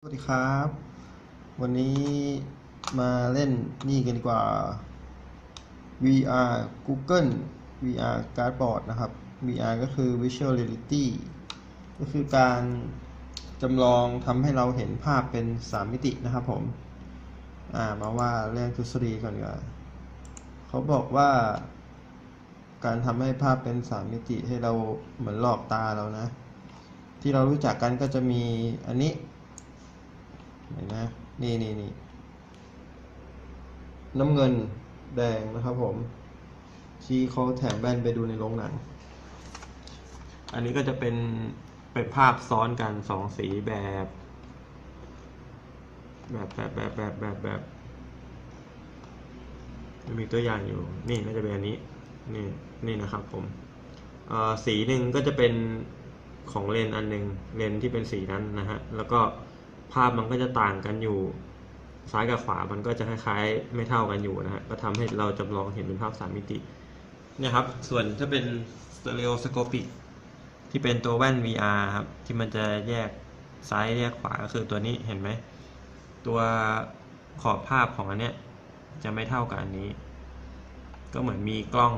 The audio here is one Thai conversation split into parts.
สวัสดีครับ วันนี้มาเล่นนี่กันดีกว่า VR Google VR Cardboard นะครับ VR ก็คือ Visual Reality ก็คือการจำลองทำให้เราเห็นภาพเป็น 3 มิตินะครับผม อ่ามาว่าเรื่องทฤษฎีก่อนดีกว่าเขาบอกว่า การทำให้ภาพเป็น 3 มิติให้เราเหมือนหลอกตาเรานะ ที่เรารู้จักกันก็จะมีอันนี้ เห็นไหมนี่นี่นี่น้ำเงินแดงนะครับผม ที่เขาแถมแว่นไปดูในโรงหนัง อันนี้ก็จะเป็นเป็นภาพซ้อนกันสองสีแบบ แบบแบบแบบแบบแบบแบบมีตัวอย่างอยู่ นี่ก็จะเป็นอันนี้ นี่นี่นะครับผมสีหนึ่งก็จะเป็นของเลนอันหนึ่งเลนที่เป็นสีนั้นนะฮะ แล้วก็ ภาพมันก็จะต่างกันอยู่ ซ้ายกับขวามันก็จะคล้ายๆ ไม่เท่ากันอยู่นะฮะก็ทำให้เราจำลองเห็นเป็นภาพสามมิติเนี่ยครับ ส่วนถ้าเป็น stereoscopic ที่เป็นตัวแว่น VR ครับ ที่มันจะแยกซ้ายแยกขวาก็คือตัวนี้เห็นไหม ตัวขอบภาพของอันเนี้ยจะไม่เท่ากับอันนี้ ก็เหมือนมีกล้อง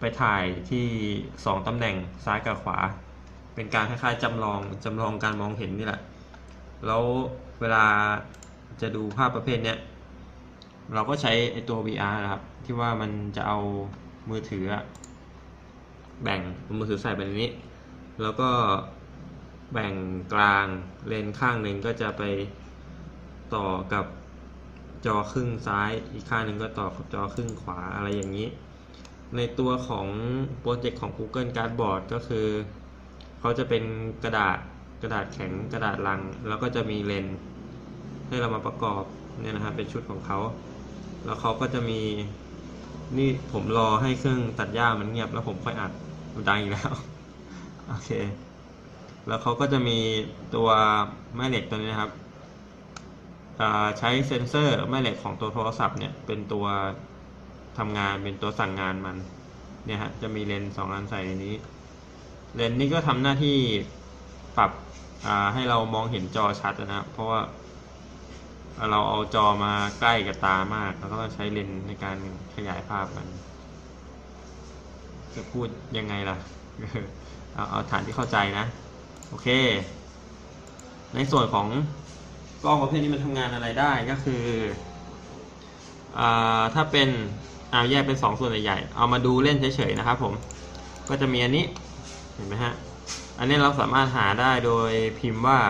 ไปถ่ายที่สองตำแหน่งซ้ายกับขวา เป็นการคล้ายๆจำลองจำลองการมองเห็นนี่แหละ แล้วเวลาจะดูภาพประเภทเนี้ย เราก็ใช้ไอตัว VR นะครับ ที่ว่ามันจะเอามือถือ แบ่งมือถือใส่แบบนี้ แล้วก็แบ่งกลางเลนข้างหนึ่งก็จะไปต่อกับจอครึ่งซ้าย อีกข้างหนึ่งก็ต่อกับจอครึ่งขวาอะไรอย่างนี้ ในตัวของโปรเจกต์ของ Google Cardboard ก็คือ เขาจะเป็นกระดาษ กระดาษแข็งกระดาษลัง แล้วก็จะมีเลนส์ให้เรามาประกอบเนี่ยนะครับเป็นชุดของเขา แล้วเขาก็จะมีนี่ผมรอให้เครื่องตัดหญ้ามันเงียบแล้วผมค่อยอัดมันดังอีกแล้วโอเค แล้วเขาก็จะมีตัวแม่เหล็กตัวนี้นะครับอ่าใช้เซ็นเซอร์แม่เหล็กของตัวโทรศัพท์เนี่ยเป็นตัวทำงานเป็นตัวสั่งงานมันเนี่ยฮะจะมีเลนส์สองอันใส่ในนี้ เลนส์นี้ก็ทำหน้าที่ ปรับให้เรามองเห็นจอชัดนะครับ เพราะว่าเราเอาจอมาใกล้กับตามาก เราก็ต้องใช้เลนในการขยายภาพมัน จะพูดยังไงล่ะ เอาเอาฐานที่เข้าใจนะ โอเค ในส่วนของกล้องประเภทนี้มันทำงานอะไรได้ก็คืออถ้าเป็นเอาแยกเป็นสองส่วนใหญ่ๆเอามาดูเล่นเฉยๆนะครับผม ก็จะมีอันนี้ เห็นไหมฮะ อันนี้เราสามารถหาได้โดยพิมพ์ว่า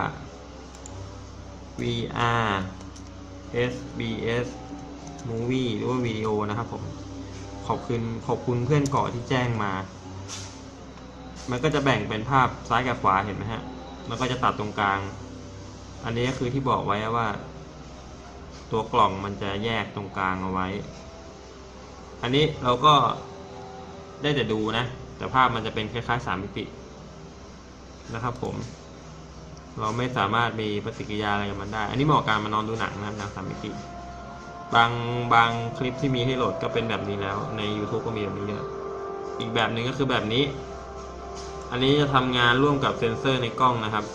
VR SBS Movie หรือว่าวิดีโอนะครับผมขอบคุณขอบคุณเพื่อนเกาะที่แจ้งมา มันก็จะแบ่งเป็นภาพซ้ายกับขวาเห็นไหมฮะ มันก็จะตัดตรงกลาง อันนี้ก็คือที่บอกไว้ว่า ตัวกล่องมันจะแยกตรงกลางเอาไว้ อันนี้เราก็ได้แต่ดูนะ แต่ภาพมันจะเป็นคล้ายๆสามมิติ นะครับ ผม เราไม่สามารถมีปฏิกิริยาอะไรกับมันได้ อันนี้เหมาะกับการมานอนดูหนังนะครับหนังสามมิติบางบางคลิปที่มีให้โหลดก็เป็นแบบนี้แล้ว ใน YouTube ก็มีแบบนี้เยอะอีกแบบหนึ่งก็คือแบบนี้ อันนี้จะทำงานร่วมกับเซ็นเซอร์ในกล้องนะครับ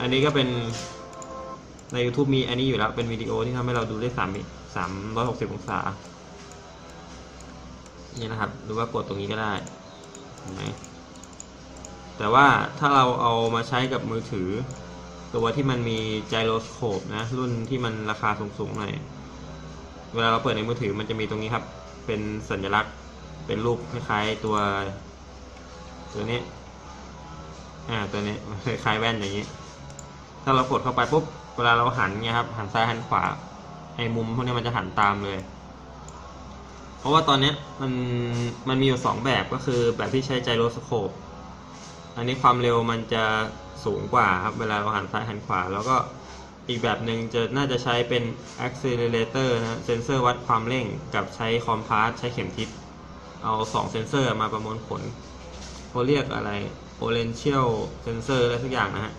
อันนี้ก็เป็นใน YouTube มีอันนี้อยู่แล้ว เป็นวิดีโอที่ทำให้เราดูได้สามสามร้อยหกสิบองศา นี่นะครับ หรือว่ากดตรงนี้ก็ได้เห็นไหม แต่ว่าถ้าเราเอามาใช้กับมือถือ ตัวที่มันมีไจโรสโคปนะ รุ่นที่มันราคาสูงๆหน่อยเวลาเราเปิดในมือถือมันจะมีตรงนี้ครับ เป็นสัญลักษณ์เป็นรูปคล้ายๆตัว ตัวนี้ อ่าตัวนี้คล้ายๆแว่นอย่างนี้ ถ้าเรากดเข้าไปปุ๊บเวลาเราหันเงี้ยครับหันซ้ายหันขวาไอ้มุมพวกนี้มันจะหันตามเลย เพราะว่าตอนนี้มันมันมีอยู่สองแบบก็คือแบบที่ใช้ไจโรสโคป อันนี้ความเร็วมันจะสูงกว่าครับ เวลาเราหันซ้ายหันขวา แล้วก็อีกแบบหนึ่งจะน่าจะใช้เป็น accelerator นะเซนเซอร์วัดความเร่งกับใช้คอมพาสใช้เข็มทิศเอาสองเซนเซอร์มาประมวลผลเขาเรียกอะไร potential sensor อะไรสักอย่างนะฮะ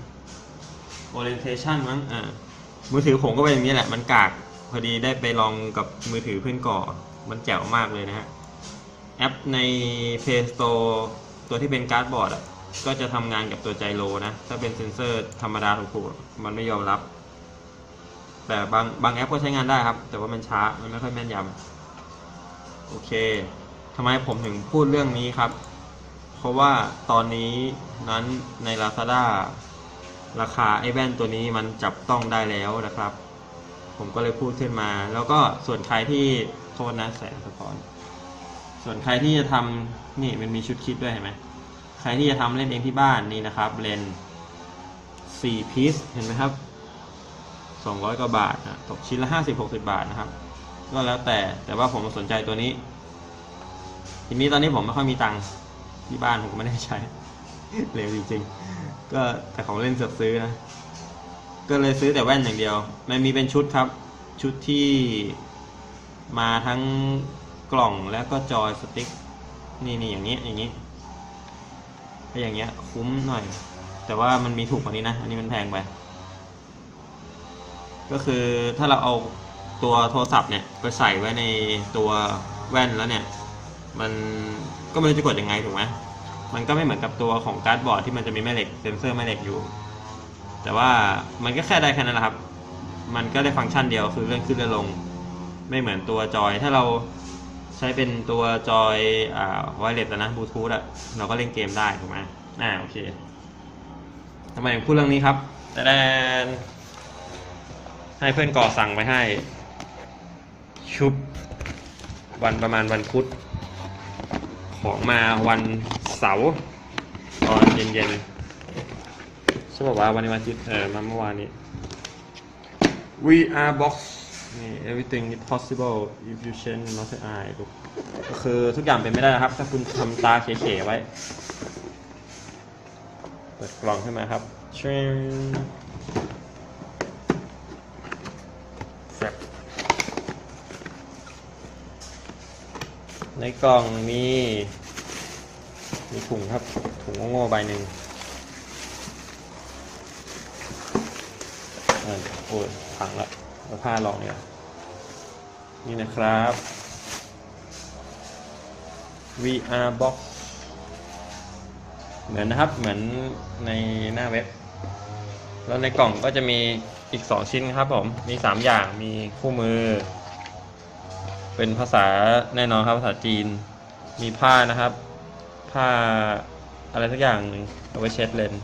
orientation มั้งอ่ามือถือผมก็เป็นอย่างนี้แหละ มันกากพอดีได้ไปลองกับมือถือเพื่อนก่อ มันแจ๋วมากเลยนะฮะ แอปใน Play Store ตัวที่เป็นการ์ดบอร์ดอะ ก็จะทำงานกับตัวไจโรนะ ถ้าเป็นเซนเซอร์ธรรมดาถูกๆมันไม่ยอมรับ แต่บางบางแอปก็ใช้งานได้ครับ แต่ว่ามันช้า มันไม่ค่อยแม่นยำ โอเคทำไมผมถึงพูดเรื่องนี้ครับ เพราะว่าตอนนี้นั้นใน Lazada ราคาไอ้แว่นตัวนี้มันจับต้องได้แล้วนะครับ ผมก็เลยพูดขึ้นมา แล้วก็ส่วนใครที่โทษนะแสงสะท้อน ส่วนใครที่จะทำนี่มันมีชุดคิดด้วยเห็นไหม ใครที่จะทำเล่นเองที่บ้านนี่นะครับเลนสี่พีซเห็นไหมครับสองร้อยกว่าบาทนะตกชิ้นละห้าสิบหกสิบาทนะครับ ก็แล้วแต่แต่ว่าผมสนใจตัวนี้ ทีนี้ตอนนี้ผมไม่ค่อยมีตังค์ที่บ้านผมก็ไม่ได้ใช้เร็วจริงๆ ก็แต่ของเล่นเสือกซื้อนะ ก็เลยซื้อแต่แว่นอย่างเดียว มันมีเป็นชุดครับ ชุดที่มาทั้งกล่องแล้วก็จอยสติ๊ก นี่นี่อย่างนี้อย่างนี้ ถ้าอย่างเงี้ยคุ้มหน่อย แต่ว่ามันมีถูกกว่านี้นะ อันนี้มันแพงไป ก็คือถ้าเราเอาตัวโทรศัพท์เนี่ยไปใส่ไว้ในตัวแว่นแล้วเนี่ย มันก็ไม่รู้จะกดยังไงถูกไหมมันก็ไม่เหมือนกับตัวของการ์ดบอร์ดที่มันจะมีแม่เหล็กเซนเซอร์แม่เหล็กอยู่ แต่ว่ามันก็แค่ได้แค่นั้นแหละครับ มันก็ได้ฟังก์ชันเดียวคือเลื่อนขึ้นเลื่อนลง ไม่เหมือนตัวจอย ถ้าเรา ใช้เป็นตัวจอยอ่าไวเลสนะบลูทูธอะเราก็เล่นเกมได้ถูกไหมอ่าโอเคทำไมถึงพูดเรื่องนี้ครับ แต่แดนให้เพื่อนก่อสั่งไปให้ ชุบ วันประมาณวันพุธของมาวันเสาร์ตอนเย็นๆใช่บอกว่าวันนี้วันอาทิตย์เออมาเมื่อวานนี้ VR box นี่ everything is possible if you change not eye ลูกก็คือทุกอย่างเป็นไม่ได้นะครับ ถ้าคุณทำตาเขๆไว้ เปิดกล่องขึ้นมาครับชิงแฟในกล่องมี มีถุงครับ ถุงโง่ๆใบหนึ่งอ่าโอ้ยพังละ ผ้าลองเนี่ย นี่นะครับ VR box เหมือนนะครับ เหมือนในหน้าเว็บ แล้วในกล่องก็จะมีอีก 2 ชิ้นครับผม มี 3 อย่าง มีคู่มือ เป็นภาษาแน่นอนครับภาษาจีน มีผ้านะครับ ผ้าอะไรสักอย่างหนึ่งเอาไว้เช็ดเลนส์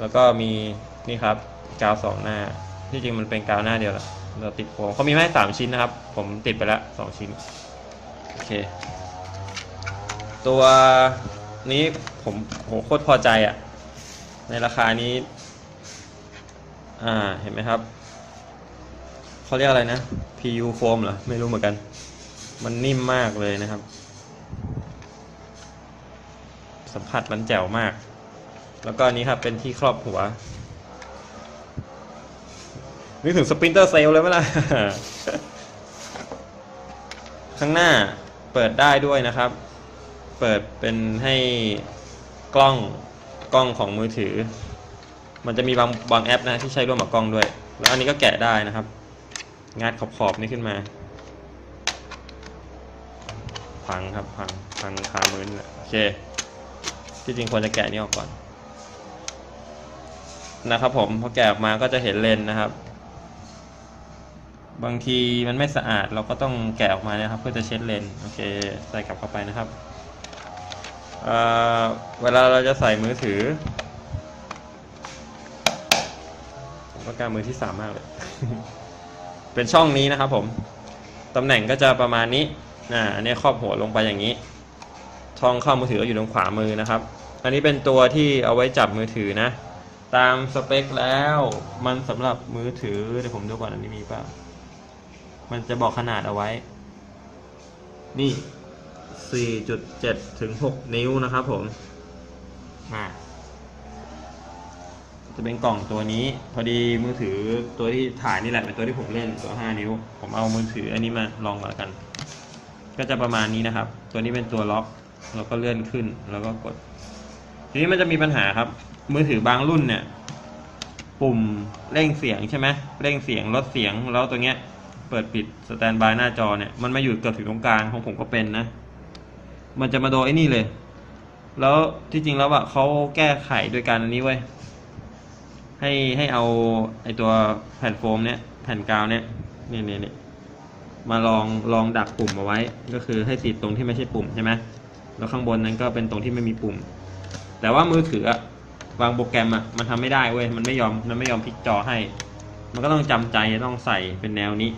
แล้วก็มีนี่ครับกาวสองหน้า ที่จริงมันเป็นกาวหน้าเดียวแหละเราติดโฟมเขามีให้สามชิ้นนะครับ ผมติดไปแล้วสองชิ้นโอเค ตัวนี้ผมโหโคตรพอใจอะ่ะ ในราคานี้ อ่าเห็นไหมครับเขาเรียกอะไรนะ PU foam เหรอ ไม่รู้เหมือนกัน มันนิ่มมากเลยนะครับ สัมผัสมันแจ๋วมาก แล้วก็อันนี้ครับเป็นที่ครอบหัว นึกถึงสปรินเตอร์เซลเลยไหมล่ะ ข้างหน้าเปิดได้ด้วยนะครับ เปิดเป็นให้กล้องกล้องของมือถือ มันจะมีบางบางแอปนะที่ใช้ร่วมกับกล้องด้วย แล้วอันนี้ก็แกะได้นะครับ งัดขอบขอบๆนี้ขึ้นมา พังครับพังพังคามือนะโอเค ที่จริงควรจะแกะนี้ออกก่อนนะครับผมพอแกะออกมาก็จะเห็นเลนนะครับ บางทีมันไม่สะอาดเราก็ต้องแกะออกมานะครับ เพื่อจะเช็ดเลนส์โอเคใส่กลับเข้าไปนะครับเเวลาเราจะใส่มือถือผมก็การมือที่สามมากเลย เป็นช่องนี้นะครับผมตำแหน่งก็จะประมาณนี้อันนี้ครอบหัวลงไปอย่างนี้ช่องเข้ามือถือก็อยู่ตรงขวามือนะครับ อันนี้เป็นตัวที่เอาไว้จับมือถือนะ ตามสเปคแล้วมันสำหรับมือถือเดี๋ยวผมดูก่อนอันนี้มีเปล่า มันจะบอกขนาดเอาไว้ นี่ 4.7 ถึง 6 นิ้วนะครับผมอ่าจะเป็นกล่องตัวนี้ พอดีมือถือตัวที่ถ่ายนี่แหละเป็นตัวที่ผมเล่นตัว 5 นิ้ว ผมเอามือถืออันนี้มาลองกัน ก็จะประมาณนี้นะครับ ตัวนี้เป็นตัวล็อกแล้วก็เลื่อนขึ้นแล้วก็กด ทีนี้มันจะมีปัญหาครับ มือถือบางรุ่นเนี่ย ปุ่มเร่งเสียงใช่ไหมเร่งเสียงลดเสียงแล้วตัวเนี้ย เปิดปิดสแตนบายหน้าจอเนี่ยมันมาอยู่เกือบถึงตรงกลางของผมก็เป็นนะ มันจะมาโดนไอ้นี่เลย แล้วที่จริงแล้วอะเขาแก้ไขโดยการอันนี้เว้ยให้ให้เอาไอตัวแผ่นโฟมเนี้ยแผ่นกาวเนี้ยนี่นี่นี่มาลองลองดักปุ่มเอาไว้ ก็คือให้ติดตรงที่ไม่ใช่ปุ่มใช่ไหมแล้วข้างบนนั้นก็เป็นตรงที่ไม่มีปุ่ม แต่ว่ามือถืออะวางโปรแกรมอะมันทำไม่ได้เว้ยมันไม่ยอมมันไม่ยอมพลิกจอให้ มันก็ต้องจำใจต้องใส่เป็นแนวนี้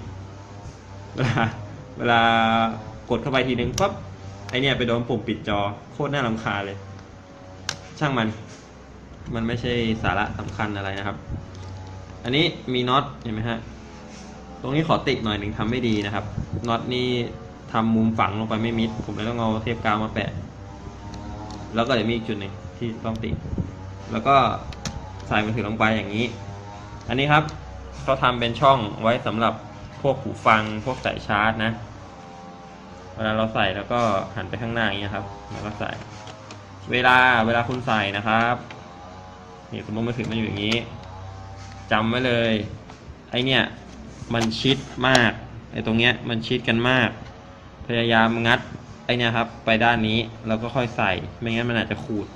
เวลาเวลากดเข้าไปทีนึงปั๊บไอเนี่ยไปโดนปุ่มปิดจอโคตรน่ารำคาญเลย ช่างมัน มันไม่ใช่สาระสำคัญอะไรนะครับ อันนี้มีน็อตเห็นไหมฮะตรงนี้ขอติหน่อยหนึ่งทำไม่ดีนะครับน็อตนี่ทำมุมฝังลงไปไม่มิด ผมเลยต้องเอาเทปกาวมาแปะ แล้วก็เดี๋ยวมีอีกจุดหนึ่งที่ต้องติดแล้วก็ใส่มือถือลงไปอย่างนี้ อันนี้ครับเขาทำเป็นช่องไว้สำหรับ พวกหูฟังพวกสายชาร์จนะ เวลาเราใส่แล้วก็หันไปข้างหน้าอย่างนี้ยครับ แล้วก็ใส่ เวลาเวลาคุณใส่นะครับนี่สมมติมือถือมันอยู่อย่างนี้จำไว้เลย ไอเนี่ยมันชิดมาก ไอตรงเนี้ยมันชิดกันมาก พยายามงัดไอเนี่ยครับ ไปด้านนี้แล้วก็ค่อยใส่ ไม่งั้นมันอาจจะขูด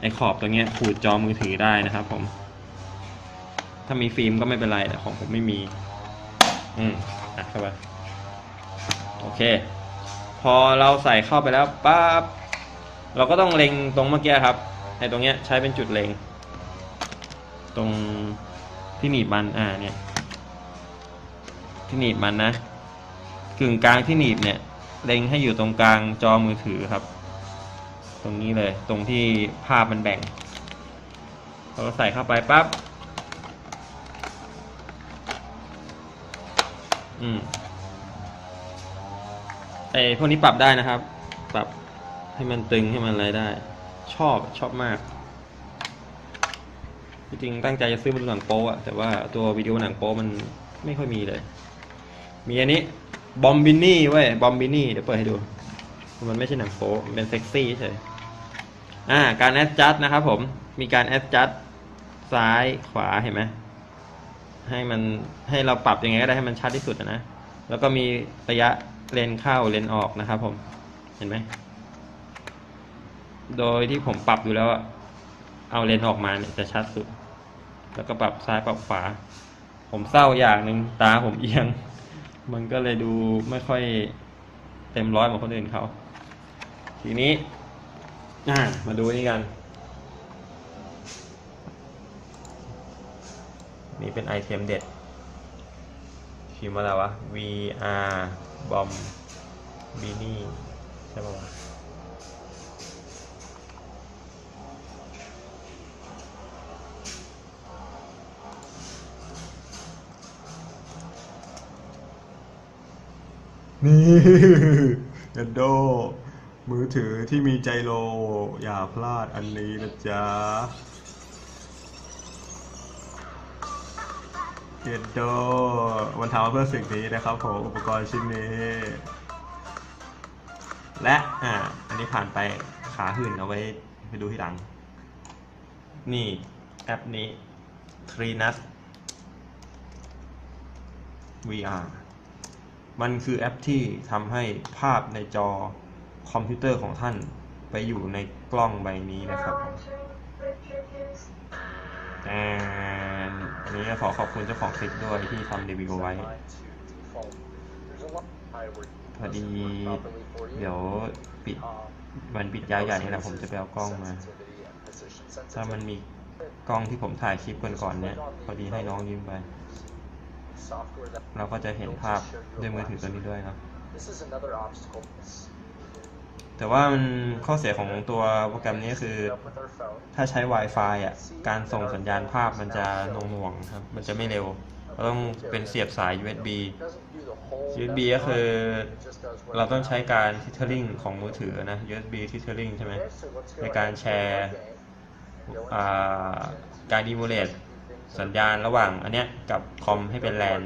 ไอขอบตรงเนี้ยขูดจอมือถือได้นะครับ ผม ถ้ามีฟิล์มก็ไม่เป็นไรแต่ของผมไม่มี อืม อะเข้าไปโอเค พอเราใส่เข้าไปแล้วปั๊บเราก็ต้องเล็งตรงเมื่อกี้ครับไอ้ตรงเนี้ยใช้เป็นจุดเล็ง ตรงที่หนีบมันอ่าเนี่ยที่หนีบมันนะกึ่งกลางที่หนีบเนี่ย เล็งให้อยู่ตรงกลางจอมือถือครับ ตรงนี้เลยตรงที่ภาพมันแบ่งเราใส่เข้าไปปั๊บ อืมไอพวกนี้ปรับได้นะครับ ปรับให้มันตึงให้มันอะไรได้ ชอบชอบมาก จริงตั้งใจจะซื้อบนหนังโป๊อะแต่ว่าตัววิดีโอหนังโป๊มันไม่ค่อยมีเลย มีอันนี้บอมบินี่เว้ยบอมบินี่เดี๋ยวเปิดให้ดู มันไม่ใช่หนังโป๊มันเป็นเซ็กซี่เฉยอ่า การแอดจัดนะครับผม มีการแอดจัดซ้ายขวาเห็นไหม ให้มันให้เราปรับยังไงก็ได้ให้มันชัดที่สุดนะ แล้วก็มีระยะเลนเข้าเลนออกนะครับ ผมเห็นไหมโดยที่ผมปรับดูแล้วอะเอาเลนออกมาเนี่ยจะชัดสุด แล้วก็ปรับซ้ายปรับขวา ผมเศร้าอย่างหนึ่งตาผมเอียง มันก็เลยดูไม่ค่อยเต็มร้อยเหมือนคนอื่นเขา ทีนี้มาดูนี่กัน นี่เป็นไอเทมเด็ดพิมพ์ว่าอะไรวะ VR Bomb Beanie ใช่ป่าวะนี่ยันโด มือถือที่มีใจโล อย่าพลาดอันนี้นะจ๊ะ เกดโดมันทำมาเพื่อสิ่งนี้นะครับผมอุปกรณ์ชิ้นนี้ และอ่าอันนี้ผ่านไปขาหื่นเอาไว้ไปดูที่หลัง นี่ แอปนี้ t r i n u s VR มันคือแอปที่ทำให้ภาพในจอคอมพิวเตอร์ของท่านไปอยู่ในกล้องใบนี้นะครับอ่า อันนี้ขอขอบคุณเจ้าของคลิปด้วยที่ทำรีวิวไว้พอดีเดี๋ยวปิดวันปิดยาวใหญ่นี่แหละผมจะไปเอากล้องมา ถ้ามันมีกล้องที่ผมถ่ายคลิปก่อนๆเนี่ยพอดีให้น้องยืมไป เราก็จะเห็นภาพด้วยมือถือตัวนี้ด้วยนะ แต่ว่ามันข้อเสียของตัวโปรแกรมนี้คือ ถ้าใช้ Wi-Fi อะ การส่งสัญญาณภาพมันจะหน่วงๆครับ มันจะไม่เร็วเราต้องเป็นเสียบสาย USB USB ก็คือ เราต้องใช้การ tethering ของมือถือนะ USB tethering ใช่ไหมในการแชร์การ emulate สัญญาณระหว่างอันเนี้ยกับคอมให้เป็นแลน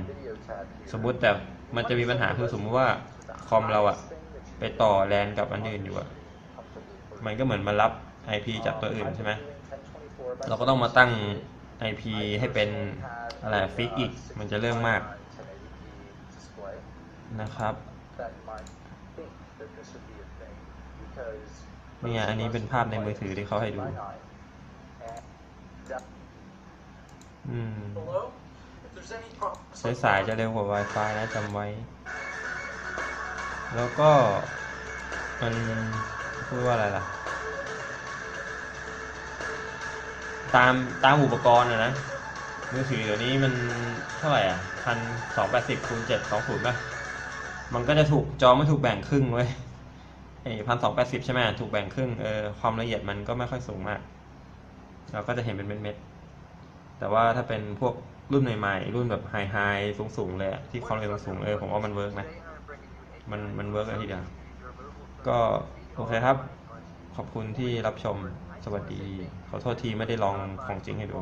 สมมุติแต่มันจะมีปัญหาคือสมมติว่าคอมเราอะ ไปต่อแลนกับอันอื่นอยู่อะมันก็เหมือนมารับ IP จากตัวอื่นใช่ไหมเราก็ต้องมาตั้ง IP ให้เป็นอะไรฟิกอีก มันจะเรื่องมากนะครับนี่ไงอันนี้เป็นภาพในมือถือที่เขาให้ดู อืม Hello? If there's any problems, ใช้สายจะเร็วกว่า Wi-Fi นะจำไว้ แล้วก็มันพูดว่าอะไรล่ะ ตามตามอุปกรณ์อะนะมือถือเดี๋ยวนี้มันเท่าไหร่อะพันสองแปดสิบคูณเจ็ดสองศูนย์ป่ะมันก็จะถูกจอไม่ถูกแบ่งครึ่งเว้ยไอ้พันสองแปดสิบใช่ไหมถูกแบ่งครึ่งเออความละเอียดมันก็ไม่ค่อยสูงมาก เราก็จะเห็นเป็นเม็ดๆแต่ว่าถ้าเป็นพวกรุ่นใหม่ๆรุ่นแบบไฮไฮสูงๆเลยที่ความละเอียดสูงเออผมว่ามันเวิร์กนะ มันมันเวิร์กเลยทีเดียวก็โอเคครับ ขอบคุณที่รับชมสวัสดี ขอโทษทีไม่ได้ลองของจริงให้ดู